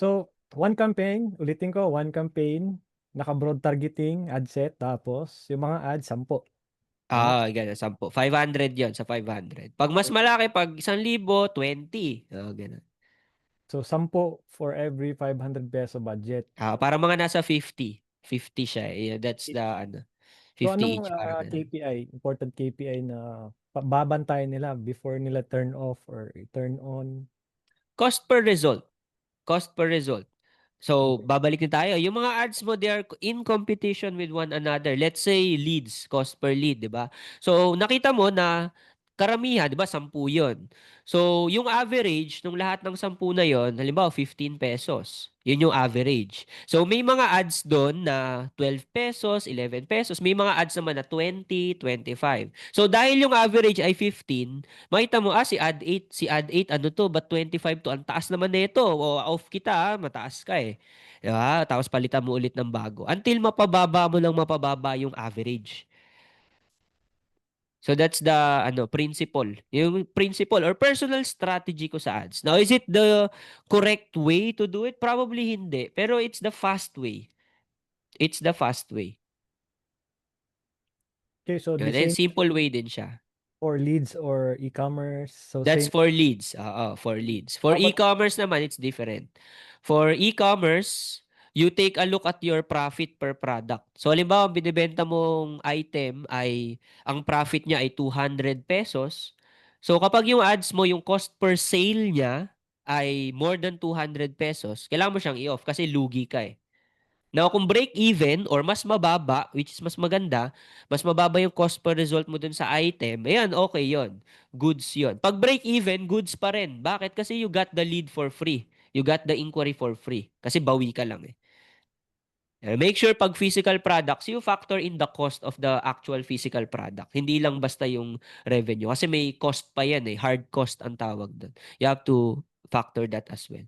So, one campaign, ulitin ko, one campaign, naka-broad targeting, ad set, tapos yung mga ads, 10. Tama? Ah, ganun, 10. 500 yon sa 500. Pag mas malaki, pag 1,000, 20. Oh, ganun. So, 10 for every 500 peso budget. Ah, para mga nasa 50. 50 siya. eh. Yeah, that's the ano. 50 So, anong each parang ah. KPI, important KPI na babantayan nila before nila turn off or turn on? Cost per result. Cost per result. So, babalik na tayo. Yung mga ads mo, they are in competition with one another. Let's say leads, cost per lead, di ba? So, nakita mo na karamihan, di ba, 10 yun. So, yung average ng lahat ng 10 na yon, halimbawa 15 pesos. Yun yung average. So, may mga ads doon na 12 pesos, 11 pesos. May mga ads naman na 20, 25. So, dahil yung average ay 15, makita mo, ah, si ad 8, si ad 8, ano to, ba't 25 to? Ang taas naman nito. O, off kita, ah, mataas ka eh. Diba? Tapos palitan mo ulit ng bago. Until mapababa mo lang mapababa yung average. So that's the ano principle. Yung principle or personal strategy ko sa ads. Now, is it the correct way to do it? Probably hindi. Pero it's the fast way. It's the fast way. Okay, so the Yun. And simple way din siya. for leads or e-commerce. So, That's same for leads. Oo, for leads. For about- e-commerce naman, it's different. For e-commerce, you take a look at your profit per product. So, halimbawa, binibenta mong item ay, ang profit niya ay 200 pesos. So, kapag yung ads mo, yung cost per sale niya ay more than 200 pesos, kailangan mo siyang i-off kasi lugi ka eh. Now, kung break even or mas mababa, which is mas maganda, mas mababa yung cost per result mo dun sa item, ayan, okay yon Goods yon Pag break even, goods pa rin. Bakit? Kasi you got the lead for free. You got the inquiry for free. Kasi bawi ka lang. Eh, Make sure pag physical products, you factor in the cost of the actual physical product. Hindi lang basta yung revenue. Kasi may cost pa yan eh. Hard cost ang tawag doon. You have to factor that as well.